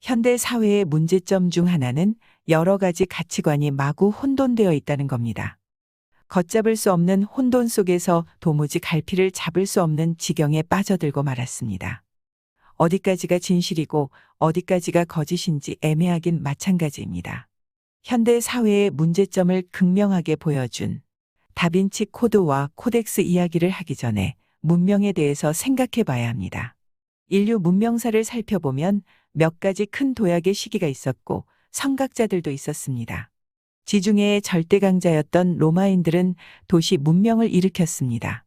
현대 사회의 문제점 중 하나는 여러 가지 가치관이 마구 혼돈되어 있다는 겁니다. 걷잡을 수 없는 혼돈 속에서 도무지 갈피를 잡을 수 없는 지경에 빠져들고 말았습니다. 어디까지가 진실이고 어디까지가 거짓인지 애매하긴 마찬가지입니다. 현대 사회의 문제점을 극명하게 보여준 다빈치 코드와 코덱스 이야기를 하기 전에 문명에 대해서 생각해 봐야 합니다. 인류 문명사를 살펴보면 몇 가지 큰 도약의 시기가 있었고 성각자들도 있었습니다. 지중해의 절대 강자였던 로마인들은 도시 문명을 일으켰습니다.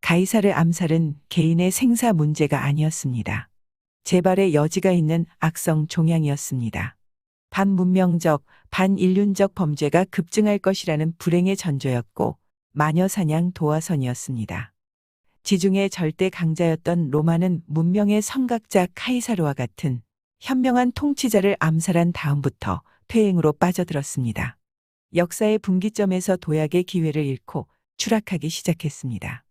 가이사르 암살은 개인의 생사 문제가 아니었습니다. 재발의 여지가 있는 악성 종양이었습니다. 반문명적, 반인륜적 범죄가 급증할 것이라는 불행의 전조였고 마녀 사냥 도화선이었습니다. 지중해 절대 강자였던 로마는 문명의 성각자 카이사르와 같은 현명한 통치자를 암살한 다음부터 퇴행으로 빠져들었습니다. 역사의 분기점에서 도약의 기회를 잃고 추락하기 시작했습니다.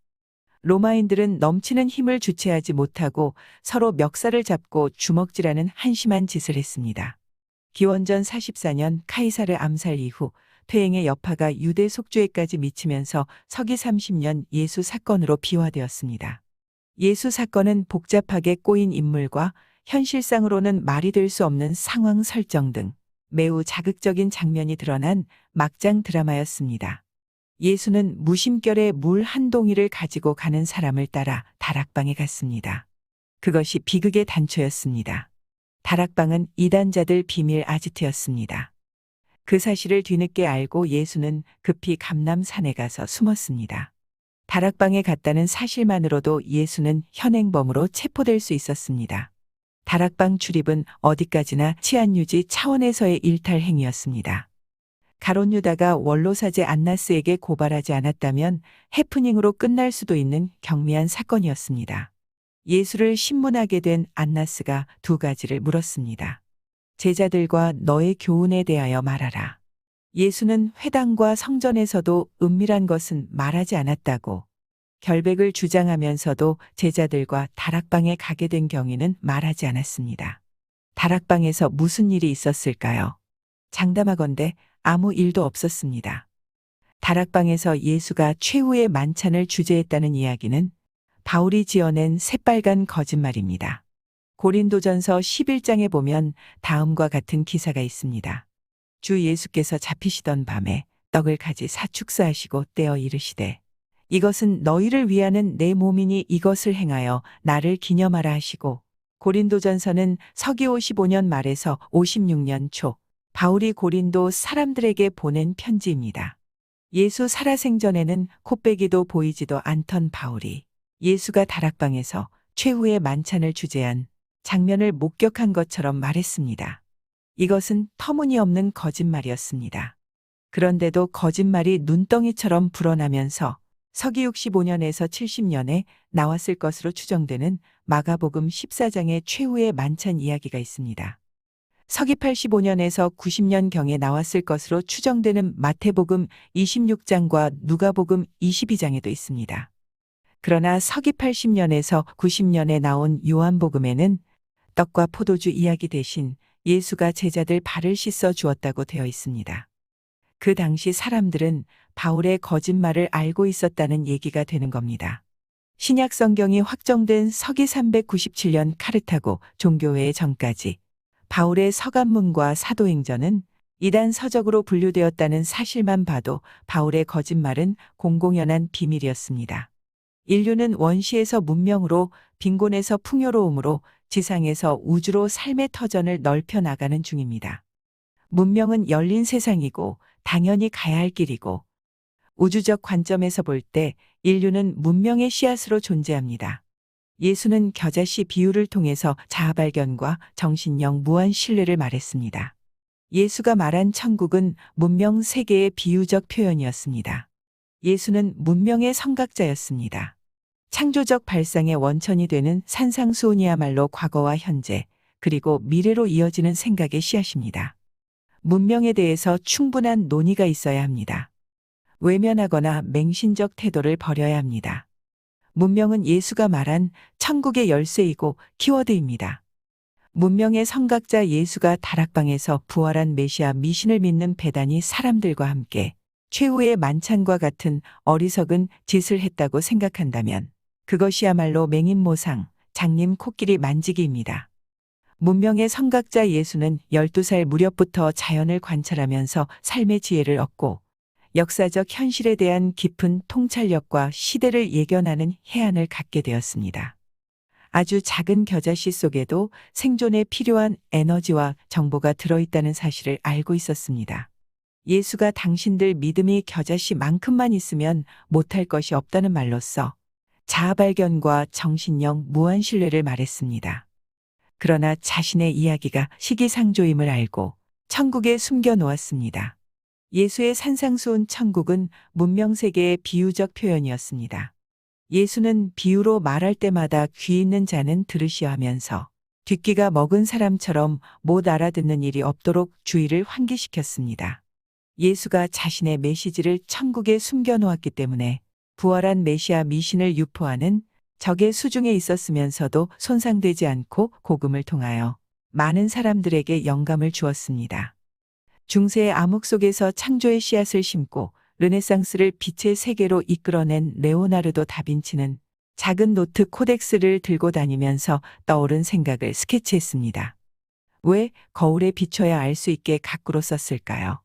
로마인들은 넘치는 힘을 주체하지 못하고 서로 멱살을 잡고 주먹질하는 한심한 짓을 했습니다. 기원전 44년 카이사르 암살 이후 퇴행의 여파가 유대 속주에까지 미치면서 서기 30년 예수 사건으로 비화되었습니다. 예수 사건은 복잡하게 꼬인 인물과 현실상으로는 말이 될 수 없는 상황 설정 등 매우 자극적인 장면이 드러난 막장 드라마였습니다. 예수는 무심결에 물 한 동이를 가지고 가는 사람을 따라 다락방에 갔습니다. 그것이 비극의 단초였습니다. 다락방은 이단자들 비밀 아지트였습니다. 그 사실을 뒤늦게 알고 예수는 급히 감남산에 가서 숨었습니다. 다락방에 갔다는 사실만으로도 예수는 현행범으로 체포될 수 있었습니다. 다락방 출입은 어디까지나 치안 유지 차원에서의 일탈 행위였습니다. 가론 유다가 원로사제 안나스에게 고발하지 않았다면 해프닝으로 끝날 수도 있는 경미한 사건이었습니다. 예수를 신문하게 된 안나스가 두 가지를 물었습니다. 제자들과 너의 교훈에 대하여 말하라. 예수는 회당과 성전에서도 은밀한 것은 말하지 않았다고 결백을 주장하면서도 제자들과 다락방에 가게 된 경위는 말하지 않았습니다. 다락방에서 무슨 일이 있었을까요? 장담하건대 아무 일도 없었습니다. 다락방에서 예수가 최후의 만찬을 주재했다는 이야기는 바울이 지어낸 새빨간 거짓말입니다. 고린도전서 11장에 보면 다음과 같은 기사가 있습니다. 주 예수께서 잡히시던 밤에 떡을 가지 사축사하시고 떼어 이르시되 이것은 너희를 위하는 내 몸이니 이것을 행하여 나를 기념하라 하시고 고린도전서는 서기 55년 말에서 56년 초 바울이 고린도 사람들에게 보낸 편지입니다. 예수 살아생전에는 코빼기도 보이지도 않던 바울이 예수가 다락방에서 최후의 만찬을 주재한 장면을 목격한 것처럼 말했습니다. 이것은 터무니없는 거짓말이었습니다. 그런데도 거짓말이 눈덩이처럼 불어나면서 서기 65년에서 70년에 나왔을 것으로 추정되는 마가복음 14장의 최후의 만찬 이야기가 있습니다. 서기 85년에서 90년경에 나왔을 것으로 추정되는 마태복음 26장과 누가복음 22장에도 있습니다. 그러나 서기 80년에서 90년에 나온 요한복음에는 떡과 포도주 이야기 대신 예수가 제자들 발을 씻어 주었다고 되어 있습니다. 그 당시 사람들은 바울의 거짓말을 알고 있었다는 얘기가 되는 겁니다. 신약 성경이 확정된 서기 397년 카르타고 종교회 전까지 바울의 서간문과 사도행전은 이단 서적으로 분류되었다는 사실만 봐도 바울의 거짓말은 공공연한 비밀이었습니다. 인류는 원시에서 문명으로 빈곤에서 풍요로움으로 지상에서 우주로 삶의 터전을 넓혀 나가는 중입니다. 문명은 열린 세상이고 당연히 가야 할 길이고 우주적 관점에서 볼 때 인류는 문명의 씨앗으로 존재합니다. 예수는 겨자씨 비유를 통해서 자아 발견과 정신력 무한 신뢰를 말했습니다. 예수가 말한 천국은 문명 세계의 비유적 표현이었습니다. 예수는 문명의 성각자였습니다. 창조적 발상의 원천이 되는 산상수훈이야말로 과거와 현재, 그리고 미래로 이어지는 생각의 씨앗입니다. 문명에 대해서 충분한 논의가 있어야 합니다. 외면하거나 맹신적 태도를 버려야 합니다. 문명은 예수가 말한 천국의 열쇠이고 키워드입니다. 문명의 성각자 예수가 다락방에서 부활한 메시아 미신을 믿는 배단이 사람들과 함께 최후의 만찬과 같은 어리석은 짓을 했다고 생각한다면 그것이야말로 맹인모상, 장님 코끼리 만지기입니다. 문명의 성각자 예수는 12살 무렵부터 자연을 관찰하면서 삶의 지혜를 얻고 역사적 현실에 대한 깊은 통찰력과 시대를 예견하는 해안을 갖게 되었습니다. 아주 작은 겨자씨 속에도 생존에 필요한 에너지와 정보가 들어있다는 사실을 알고 있었습니다. 예수가 당신들 믿음이 겨자씨만큼만 있으면 못할 것이 없다는 말로써 자아발견과 정신력 무한 신뢰를 말했습니다. 그러나 자신의 이야기가 시기상조임을 알고 천국에 숨겨 놓았습니다. 예수의 산상수훈 천국은 문명세계의 비유적 표현이었습니다. 예수는 비유로 말할 때마다 귀 있는 자는 들으시어 하면서 뒷귀가 먹은 사람처럼 못 알아듣는 일이 없도록 주의를 환기시켰습니다. 예수가 자신의 메시지를 천국에 숨겨 놓았기 때문에 부활한 메시아 미신을 유포하는 적의 수중에 있었으면서도 손상되지 않고 복음을 통하여 많은 사람들에게 영감을 주었습니다. 중세의 암흑 속에서 창조의 씨앗을 심고 르네상스를 빛의 세계로 이끌어낸 레오나르도 다빈치는 작은 노트 코덱스를 들고 다니면서 떠오른 생각을 스케치했습니다. 왜 거울에 비춰야 알 수 있게 가꾸로 썼을까요?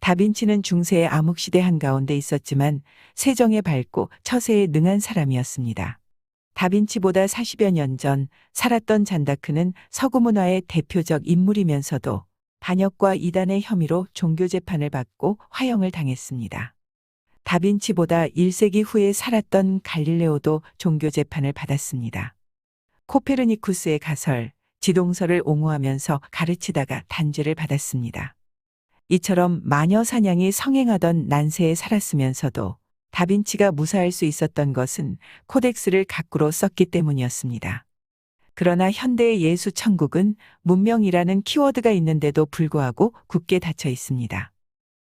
다빈치는 중세의 암흑시대 한가운데 있었지만 세정에 밝고 처세에 능한 사람이었습니다. 다빈치보다 40여 년 전 살았던 잔다크는 서구 문화의 대표적 인물이면서도 반역과 이단의 혐의로 종교 재판을 받고 화형을 당했습니다. 다빈치보다 1세기 후에 살았던 갈릴레오도 종교 재판을 받았습니다. 코페르니쿠스의 가설, 지동설을 옹호하면서 가르치다가 단죄를 받았습니다. 이처럼 마녀 사냥이 성행하던 난세에 살았으면서도 다빈치가 무사할 수 있었던 것은 코덱스를 가꾸로 썼기 때문이었습니다. 그러나 현대의 예수 천국은 문명이라는 키워드가 있는데도 불구하고 굳게 닫혀 있습니다.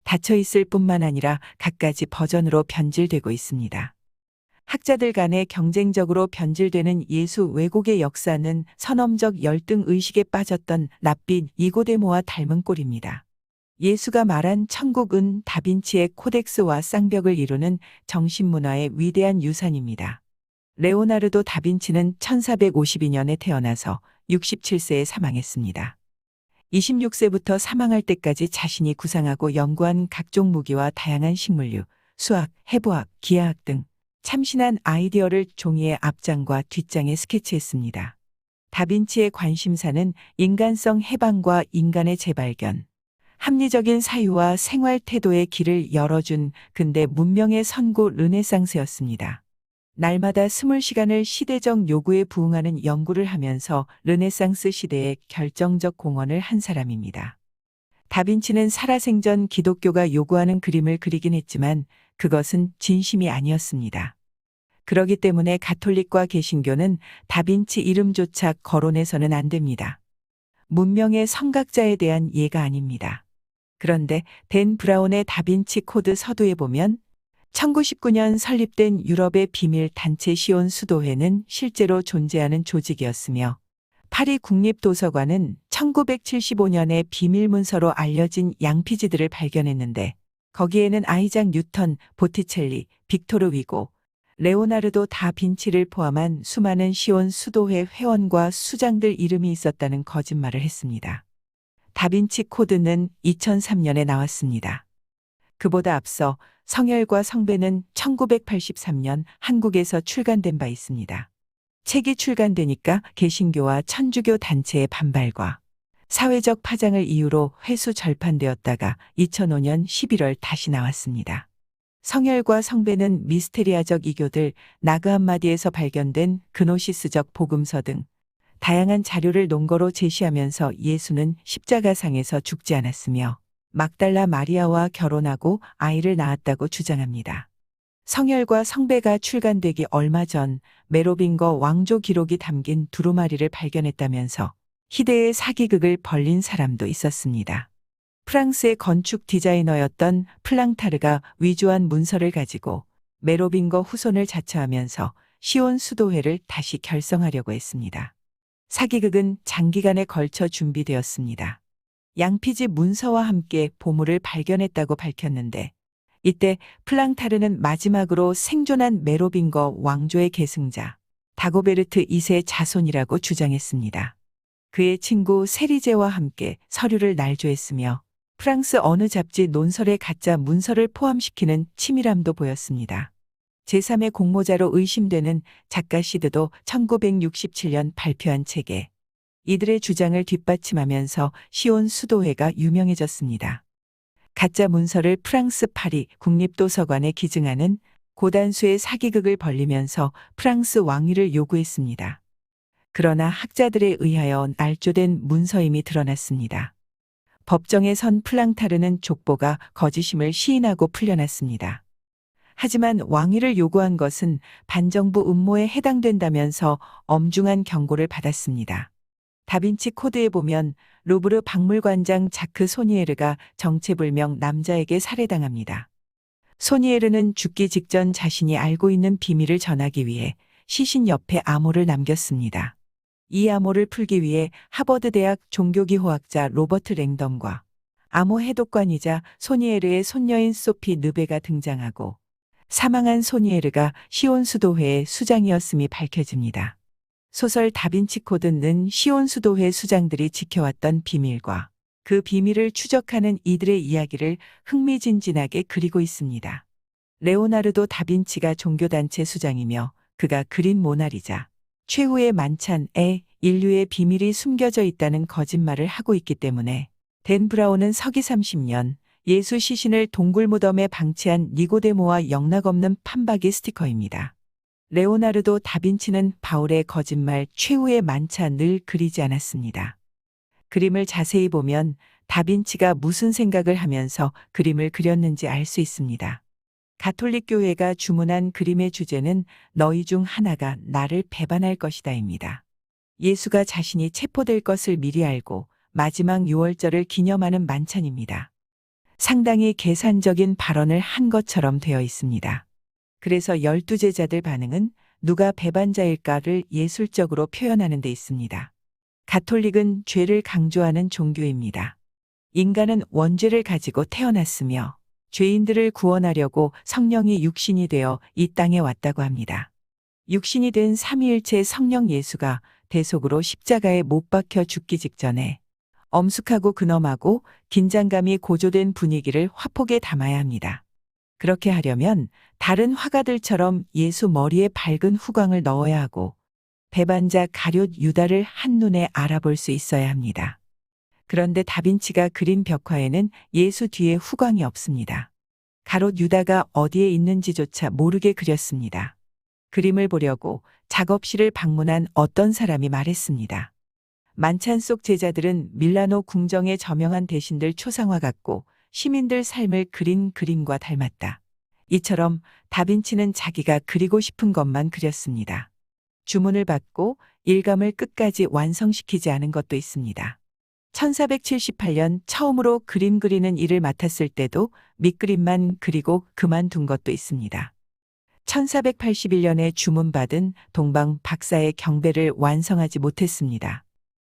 닫혀 있을 뿐만 아니라 갖가지 버전으로 변질되고 있습니다. 학자들 간에 경쟁적으로 변질되는 예수 왜곡의 역사는 선엄적 열등 의식에 빠졌던 랍비 이고데모와 닮은 꼴입니다. 예수가 말한 천국은 다빈치의 코덱스와 쌍벽을 이루는 정신문화의 위대한 유산입니다. 레오나르도 다빈치는 1452년에 태어나서 67세에 사망했습니다. 26세부터 사망할 때까지 자신이 구상하고 연구한 각종 무기와 다양한 식물류, 수학, 해부학, 기하학 등 참신한 아이디어를 종이의 앞장과 뒷장에 스케치했습니다. 다빈치의 관심사는 인간성 해방과 인간의 재발견, 합리적인 사유와 생활 태도의 길을 열어준 근대 문명의 선구 르네상스였습니다. 날마다 20시간을 시대적 요구에 부응하는 연구를 하면서 르네상스 시대에 결정적 공헌을 한 사람입니다. 다빈치는 살아생전 기독교가 요구하는 그림을 그리긴 했지만 그것은 진심이 아니었습니다. 그러기 때문에 가톨릭과 개신교는 다빈치 이름조차 거론해서는 안 됩니다. 문명의 성각자에 대한 예가 아닙니다. 그런데 댄 브라운의 다빈치 코드 서두에 보면 1919년 설립된 유럽의 비밀 단체 시온 수도회는 실제로 존재하는 조직이었으며 파리 국립도서관은 1975년에 비밀 문서로 알려진 양피지들을 발견했는데 거기에는 아이작 뉴턴, 보티첼리, 빅토르 위고, 레오나르도 다 빈치를 포함한 수많은 시온 수도회 회원과 수장들 이름이 있었다는 거짓말을 했습니다. 다빈치 코드는 2003년에 나왔습니다. 그보다 앞서 성열과 성배는 1983년 한국에서 출간된 바 있습니다. 책이 출간되니까 개신교와 천주교 단체의 반발과 사회적 파장을 이유로 회수 절판되었다가 2005년 11월 다시 나왔습니다. 성열과 성배는 미스테리아적 이교들 나그 한마디에서 발견된 그노시스적 복음서 등 다양한 자료를 논거로 제시하면서 예수는 십자가상에서 죽지 않았으며 막달라 마리아와 결혼하고 아이를 낳았다고 주장합니다. 성열과 성배가 출간되기 얼마 전 메로빙거 왕조 기록이 담긴 두루마리를 발견했다면서 희대의 사기극을 벌린 사람도 있었습니다. 프랑스의 건축 디자이너였던 플랑타르가 위조한 문서를 가지고 메로빙거 후손을 자처하면서 시온 수도회를 다시 결성하려고 했습니다. 사기극은 장기간에 걸쳐 준비되었습니다. 양피지 문서와 함께 보물을 발견했다고 밝혔는데 이때 플랑타르는 마지막으로 생존한 메로빙거 왕조의 계승자 다고베르트 2세 자손이라고 주장했습니다. 그의 친구 세리제와 함께 서류를 날조했으며 프랑스 어느 잡지 논설에 가짜 문서를 포함시키는 치밀함도 보였습니다. 제3의 공모자로 의심되는 작가 시드도 1967년 발표한 책에 이들의 주장을 뒷받침하면서 시온 수도회가 유명해졌습니다. 가짜 문서를 프랑스 파리 국립도서관에 기증하는 고단수의 사기극을 벌리면서 프랑스 왕위를 요구했습니다. 그러나 학자들에 의하여 날조된 문서임이 드러났습니다. 법정에 선 플랑타르는 족보가 거짓임을 시인하고 풀려났습니다. 하지만 왕위를 요구한 것은 반정부 음모에 해당된다면서 엄중한 경고를 받았습니다. 다빈치 코드에 보면 루브르 박물관장 자크 소니에르가 정체불명 남자에게 살해당합니다. 소니에르는 죽기 직전 자신이 알고 있는 비밀을 전하기 위해 시신 옆에 암호를 남겼습니다. 이 암호를 풀기 위해 하버드 대학 종교기호학자 로버트 랭덤과 암호 해독관이자 소니에르의 손녀인 소피 느베가 등장하고 사망한 소니에르가 시온 수도회의 수장이었음이 밝혀집니다. 소설 다빈치 코드는 시온 수도회 수장들이 지켜왔던 비밀과 그 비밀을 추적하는 이들의 이야기를 흥미진진하게 그리고 있습니다. 레오나르도 다빈치가 종교단체 수장이며 그가 그린 모나리자, 최후의 만찬에 인류의 비밀이 숨겨져 있다는 거짓말을 하고 있기 때문에 댄 브라운은 서기 30년 예수 시신을 동굴 무덤에 방치한 니고데모와 영락없는 판박이 스티커입니다. 레오나르도 다빈치는 바울의 거짓말 최후의 만찬을 그리지 않았습니다. 그림을 자세히 보면 다빈치가 무슨 생각을 하면서 그림을 그렸는지 알 수 있습니다. 가톨릭 교회가 주문한 그림의 주제는 너희 중 하나가 나를 배반할 것이다입니다. 예수가 자신이 체포될 것을 미리 알고 마지막 유월절을 기념하는 만찬입니다. 상당히 계산적인 발언을 한 것처럼 되어 있습니다. 그래서 열두 제자들 반응은 누가 배반자일까를 예술적으로 표현하는 데 있습니다. 가톨릭은 죄를 강조하는 종교입니다. 인간은 원죄를 가지고 태어났으며 죄인들을 구원하려고 성령이 육신이 되어 이 땅에 왔다고 합니다. 육신이 된 삼위일체 성령 예수가 대속으로 십자가에 못 박혀 죽기 직전에 엄숙하고 근엄하고 긴장감이 고조된 분위기를 화폭에 담아야 합니다. 그렇게 하려면 다른 화가들처럼 예수 머리에 밝은 후광을 넣어야 하고 배반자 가룟 유다를 한눈에 알아볼 수 있어야 합니다. 그런데 다빈치가 그린 벽화에는 예수 뒤에 후광이 없습니다. 가롯 유다가 어디에 있는지조차 모르게 그렸습니다. 그림을 보려고 작업실을 방문한 어떤 사람이 말했습니다. 만찬 속 제자들은 밀라노 궁정의 저명한 대신들 초상화 같고 시민들 삶을 그린 그림과 닮았다. 이처럼 다빈치는 자기가 그리고 싶은 것만 그렸습니다. 주문을 받고 일감을 끝까지 완성시키지 않은 것도 있습니다. 1478년 처음으로 그림 그리는 일을 맡았을 때도 밑그림만 그리고 그만둔 것도 있습니다. 1481년에 주문받은 동방 박사의 경배를 완성하지 못했습니다.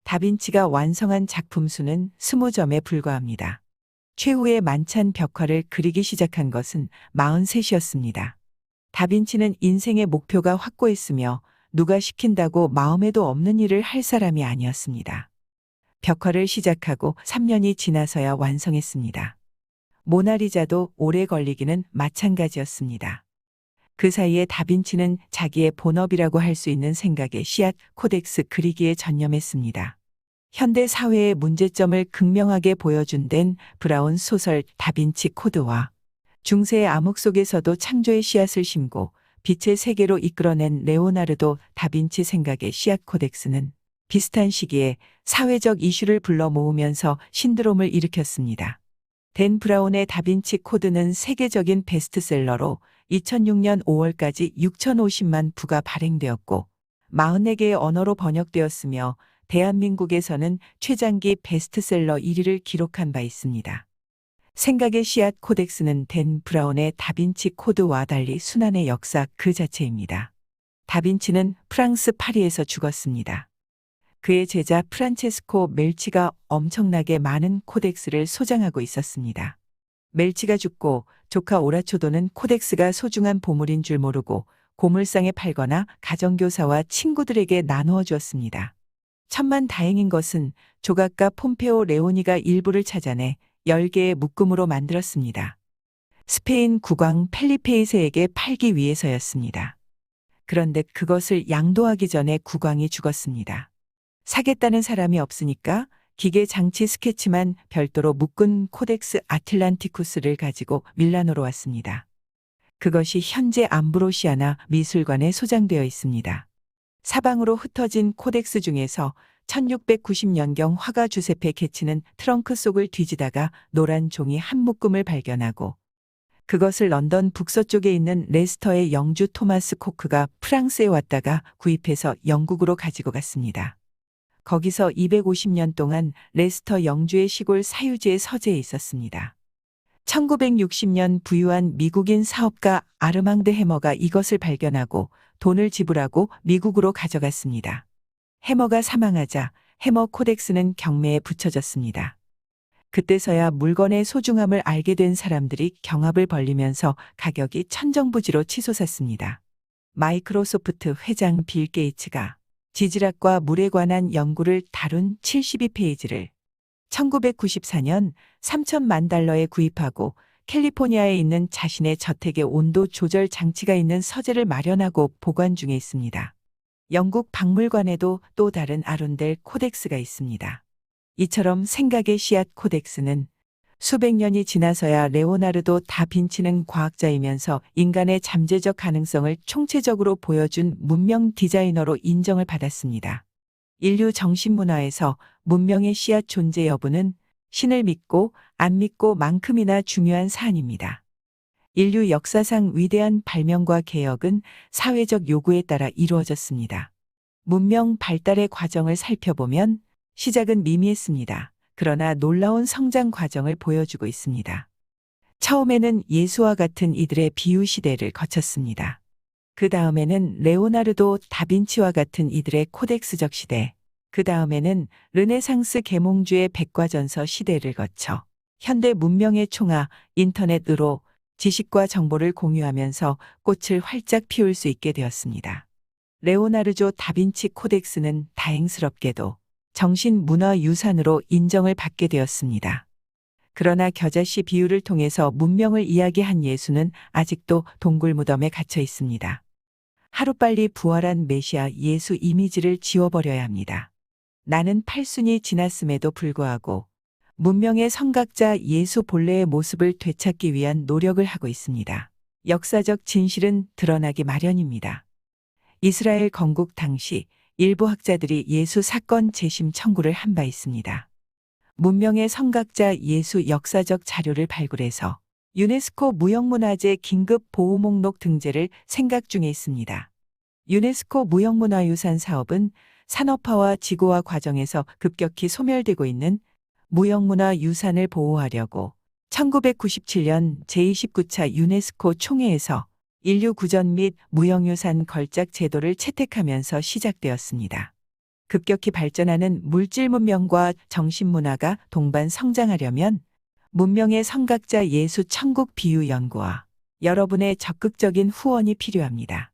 다빈치가 완성한 작품 수는 20점에 불과합니다. 최후의 만찬 벽화를 그리기 시작한 것은 43이었습니다. 다빈치는 인생의 목표가 확고했으며 누가 시킨다고 마음에도 없는 일을 할 사람이 아니었습니다. 벽화를 시작하고 3년이 지나서야 완성했습니다. 모나리자도 오래 걸리기는 마찬가지였습니다. 그 사이에 다빈치는 자기의 본업이라고 할 수 있는 생각에 씨앗 코덱스 그리기에 전념했습니다. 현대 사회의 문제점을 극명하게 보여준 댄 브라운 소설 다빈치 코드와 중세의 암흑 속에서도 창조의 씨앗을 심고 빛의 세계로 이끌어낸 레오나르도 다빈치 생각의 씨앗 코덱스는 비슷한 시기에 사회적 이슈를 불러 모으면서 신드롬을 일으켰습니다. 댄 브라운의 다빈치 코드는 세계적인 베스트셀러로 2006년 5월까지 6,050만 부가 발행되었고 44개의 언어로 번역되었으며 대한민국에서는 최장기 베스트셀러 1위를 기록한 바 있습니다. 생각의 씨앗 코덱스는 댄 브라운의 다빈치 코드와 달리 순환의 역사 그 자체입니다. 다빈치는 프랑스 파리에서 죽었습니다. 그의 제자 프란체스코 멜치가 엄청나게 많은 코덱스를 소장하고 있었습니다. 멜치가 죽고 조카 오라초도는 코덱스가 소중한 보물인 줄 모르고 고물상에 팔거나 가정교사와 친구들에게 나누어 주었습니다. 천만 다행인 것은 조각가 폼페오 레오니가 일부를 찾아내 10개의 묶음으로 만들었습니다. 스페인 국왕 펠리페이세에게 팔기 위해서였습니다. 그런데 그것을 양도하기 전에 국왕이 죽었습니다. 사겠다는 사람이 없으니까 기계 장치 스케치만 별도로 묶은 코덱스 아틀란티쿠스를 가지고 밀라노로 왔습니다. 그것이 현재 암브로시아나 미술관에 소장되어 있습니다. 사방으로 흩어진 코덱스 중에서 1690년경 화가 주세페 게치는 트렁크 속을 뒤지다가 노란 종이 한 묶음을 발견하고 그것을 런던 북서쪽에 있는 레스터의 영주 토마스 코크가 프랑스에 왔다가 구입해서 영국으로 가지고 갔습니다. 거기서 250년 동안 레스터 영주의 시골 사유지에 서재해 있었습니다. 1960년 부유한 미국인 사업가 아르망드 해머가 이것을 발견하고 돈을 지불하고 미국으로 가져갔습니다. 해머가 사망하자 해머 코덱스는 경매에 붙여졌습니다. 그때서야 물건의 소중함을 알게 된 사람들이 경합을 벌리면서 가격이 천정부지로 치솟았습니다. 마이크로소프트 회장 빌 게이츠가 지질학과 물에 관한 연구를 다룬 72페이지를 1994년 3천만 달러에 구입하고 캘리포니아에 있는 자신의 저택의 온도 조절 장치가 있는 서재를 마련하고 보관 중에 있습니다. 영국 박물관에도 또 다른 아론델 코덱스가 있습니다. 이처럼 생각의 씨앗 코덱스는 수백 년이 지나서야 레오나르도 다빈치는 과학자이면서 인간의 잠재적 가능성을 총체적으로 보여준 문명 디자이너로 인정을 받았습니다. 인류 정신문화에서 문명의 씨앗 존재 여부는 신을 믿고 안 믿고 만큼이나 중요한 사안입니다. 인류 역사상 위대한 발명과 개혁은 사회적 요구에 따라 이루어졌습니다. 문명 발달의 과정을 살펴보면 시작은 미미했습니다. 그러나 놀라운 성장 과정을 보여주고 있습니다. 처음에는 예수와 같은 이들의 비유 시대를 거쳤습니다. 그 다음에는 레오나르도 다빈치와 같은 이들의 코덱스적 시대, 그 다음에는 르네상스 계몽주의 백과전서 시대를 거쳐 현대 문명의 총아 인터넷으로 지식과 정보를 공유하면서 꽃을 활짝 피울 수 있게 되었습니다. 레오나르조 다빈치 코덱스는 다행스럽게도 정신문화유산으로 인정을 받게 되었습니다. 그러나 겨자씨 비유를 통해서 문명을 이야기한 예수는 아직도 동굴 무덤에 갇혀 있습니다. 하루빨리 부활한 메시아 예수 이미지를 지워버려야 합니다. 나는 팔순이 지났음에도 불구하고 문명의 성각자 예수 본래의 모습을 되찾기 위한 노력을 하고 있습니다. 역사적 진실은 드러나기 마련입니다. 이스라엘 건국 당시 일부 학자들이 예수 사건 재심 청구를 한 바 있습니다. 문명의 성각자 예수 역사적 자료를 발굴해서 유네스코 무형문화재 긴급 보호 목록 등재를 생각 중에 있습니다. 유네스코 무형문화유산 사업은 산업화와 지구화 과정에서 급격히 소멸되고 있는 무형문화 유산을 보호하려고 1997년 제29차 유네스코 총회에서 인류 구전 및 무형유산 걸작 제도를 채택하면서 시작되었습니다. 급격히 발전하는 물질 문명과 정신 문화가 동반 성장하려면 문명의 성각자 예수 천국 비유 연구와 여러분의 적극적인 후원이 필요합니다.